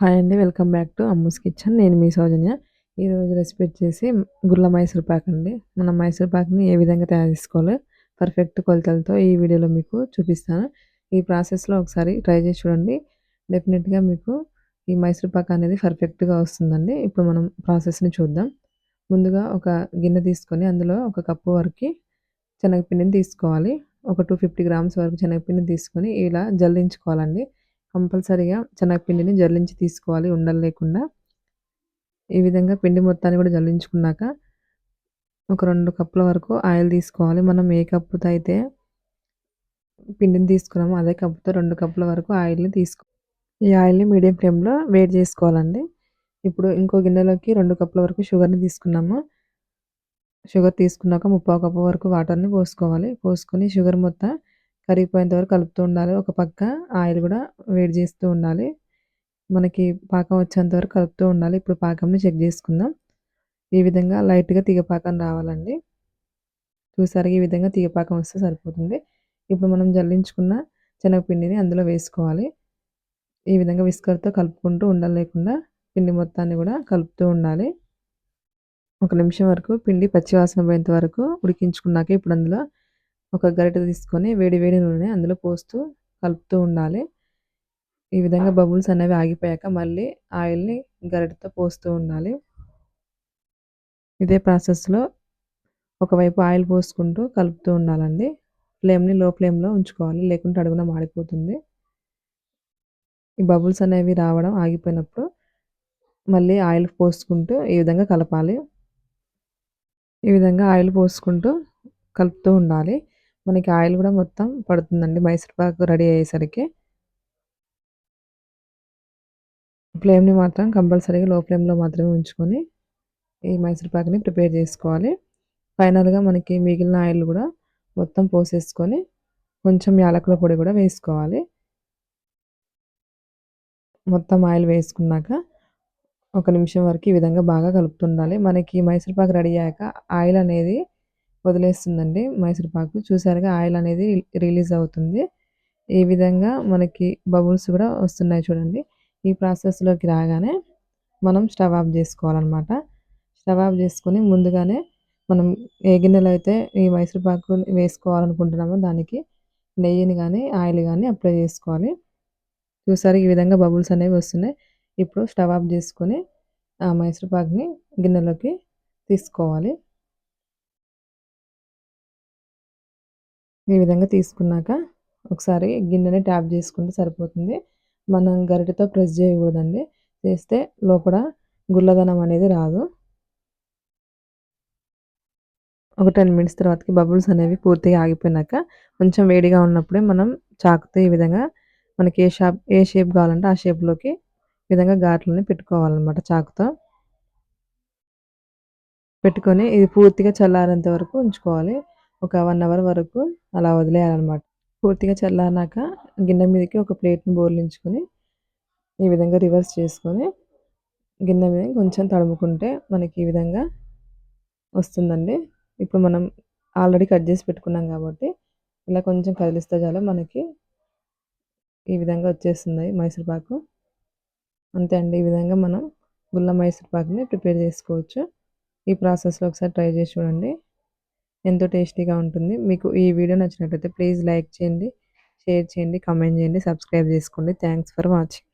Hi అండి welcome back to Ammu's kitchen. నేను మీ సౌజన్య. ఈరోజు రెసిపీ వచ్చేసి గుల్ల మైసూర్ పాక్ అండి. మనం మైసూర్ పాక్ని ఏ విధంగా తయారు చేసుకోవాలి పర్ఫెక్ట్ కొలతలతో ఈ వీడియోలో మీకు చూపిస్తాను. ఈ ప్రాసెస్లో ఒకసారి ట్రై చేసి చూడండి. డెఫినెట్గా మీకు ఈ మైసూర్ పాక్ అనేది పర్ఫెక్ట్గా వస్తుందండి. ఇప్పుడు మనం ప్రాసెస్ని చూద్దాం. ముందుగా ఒక గిన్నె తీసుకొని అందులో ఒక కప్పు వరకు శనగపిండిని తీసుకోవాలి. ఒక టూ ఫిఫ్టీ గ్రామ్స్ వరకు శనగపిండిని తీసుకొని ఇలా జల్లించుకోవాలండి. కంపల్సరీగా శనగపిండిని జల్లించి తీసుకోవాలి ఉండలు లేకుండా. ఈ విధంగా పిండి మొత్తాన్ని కూడా జల్లించుకున్నాక ఒక రెండు కప్పుల వరకు ఆయిల్ తీసుకోవాలి. మనం ఏ కప్పుతో అయితే పిండిని తీసుకున్నామో అదే కప్పుతో రెండు కప్పుల వరకు ఆయిల్ని తీసుకో ఈ ఆయిల్ని మీడియం ఫ్లేమ్లో వేడి చేసుకోవాలండి. ఇప్పుడు ఇంకో గిన్నెలోకి రెండు కప్పుల వరకు షుగర్ని తీసుకున్నాము. షుగర్ తీసుకున్నాక ముప్పావు కప్పు వరకు వాటర్ని పోసుకోవాలి. పోసుకొని షుగర్ మొత్తం కరిగిపోయేంత వరకు కలుపుతూ ఉండాలి. ఒక పక్క ఆయిల్ కూడా వేడి చేస్తూ ఉండాలి. మనకి పాకం వచ్చేంత వరకు కలుపుతూ ఉండాలి. ఇప్పుడు పాకంని చెక్ చేసుకుందాం. ఈ విధంగా లైట్గా తీగపాకం రావాలండి. చూసారు? ఈ విధంగా తీగపాకం వస్తే సరిపోతుంది. ఇప్పుడు మనం జల్లించుకున్న శనగపిండిని అందులో వేసుకోవాలి. ఈ విధంగా విస్కర్తో కలుపుకుంటూ ఉండలేకుండా పిండి మొత్తాన్ని కూడా కలుపుతూ ఉండాలి. ఒక నిమిషం వరకు పిండి పచ్చివాసన పోయేంత వరకు ఉడికించుకున్నాక ఇప్పుడు అందులో ఒక గరిటె తీసుకొని వేడి వేడి నూనె అందులో పోస్తూ కలుపుతూ ఉండాలి. ఈ విధంగా బబుల్స్ అనేవి ఆగిపోయాక మళ్ళీ ఆయిల్ని గరిటెతో పోస్తూ ఉండాలి. ఇదే ప్రాసెస్లో ఒకవైపు ఆయిల్ పోసుకుంటూ కలుపుతూ ఉండాలండి. ఫ్లేమ్ని లో ఫ్లేమ్లో ఉంచుకోవాలి లేకుంటే అడుగున మాడిపోతుంది. ఈ బబుల్స్ అనేవి రావడం ఆగిపోయినప్పుడు మళ్ళీ ఆయిల్ పోసుకుంటూ ఈ విధంగా కలపాలి. ఈ విధంగా ఆయిల్ పోసుకుంటూ కలుపుతూ ఉండాలి. మనకి ఆయిల్ కూడా మొత్తం పడుతుందండి. మైసూర్ రెడీ అయ్యేసరికి. ఫ్లేమ్ని మాత్రం కంపల్సరీగా లో ఫ్లేమ్లో మాత్రమే ఉంచుకొని ఈ మైసూర్పాకుని ప్రిపేర్ చేసుకోవాలి. ఫైనల్గా మనకి మిగిలిన ఆయిల్ కూడా మొత్తం పోసేసుకొని కొంచెం యాలకుల పొడి కూడా వేసుకోవాలి. మొత్తం ఆయిల్ వేసుకున్నాక ఒక నిమిషం వరకు ఈ విధంగా బాగా కలుపుతుండాలి. మనకి మైసూర్పాకు రెడీ అయ్యాక ఆయిల్ అనేది వదిలేస్తుందండి మైసూర్పాకు చూసారుగా ఆయిల్ అనేది రిలీజ్ అవుతుంది. ఈ విధంగా మనకి బబుల్స్ కూడా వస్తున్నాయి చూడండి. ఈ ప్రాసెస్లోకి రాగానే మనం స్టవ్ ఆఫ్ చేసుకోవాలన్నమాట. స్టవ్ ఆఫ్ చేసుకొని ముందుగానే మనం ఏ గిన్నెలో అయితే ఈ మైసూర్పాకు వేసుకోవాలనుకుంటున్నామో దానికి నెయ్యిని కానీ ఆయిల్ కానీ అప్లై చేసుకోవాలి. చూసారు ఈ విధంగా బబుల్స్ అనేవి వస్తున్నాయి. ఇప్పుడు స్టవ్ ఆఫ్ చేసుకొని ఆ మైసూర్పాకుని గిన్నెలోకి తీసుకోవాలి. ఈ విధంగా తీసుకున్నాక ఒకసారి గిన్నెని ట్యాప్ చేసుకుంటే సరిపోతుంది. మనం గరిటతో ప్రెస్ చేయకూడదండి. చేస్తే లోపల గుల్లదనం అనేది రాదు. ఒక టెన్ మినిట్స్ తర్వాతకి బబుల్స్ అనేవి పూర్తిగా ఆగిపోయినాక కొంచెం వేడిగా ఉన్నప్పుడే మనం చాకుతో ఈ విధంగా మనకి ఏ షాప్ ఏ షేప్ కావాలంటే ఆ షేప్లోకి విధంగా ఘాట్లని పెట్టుకోవాలన్నమాట చాకుతో. పెట్టుకొని ఇది పూర్తిగా చల్లారేంత వరకు ఉంచుకోవాలి. ఒక వన్ అవర్ వరకు అలా వదిలేయాలన్నమాట. పూర్తిగా చల్లారినాక గిన్నె మీదకి ఒక ప్లేట్ని బోర్లించుకొని ఈ విధంగా రివర్స్ చేసుకొని గిన్నె మీద కొంచెం తడుముకుంటే మనకి ఈ విధంగా వస్తుందండి. ఇప్పుడు మనం ఆల్రెడీ కట్ చేసి పెట్టుకున్నాం కాబట్టి ఇలా కొంచెం కదిలిస్తే చాలు మనకి ఈ విధంగా వచ్చేస్తుంది మైసూర్పాకు అంతే అండి ఈ విధంగా మనం గుల్ల మైసూర్పాకుని ప్రిపేర్ చేసుకోవచ్చు. ఈ ప్రాసెస్లో ఒకసారి ట్రై చేసి చూడండి. ఎంతో టేస్టీగా ఉంటుంది. మీకు ఈ వీడియో నచ్చినట్లయితే ప్లీజ్ లైక్ చేయండి షేర్ చేయండి కమెంట్ చేయండి సబ్స్క్రైబ్ చేసుకోండి. Thanks for watching.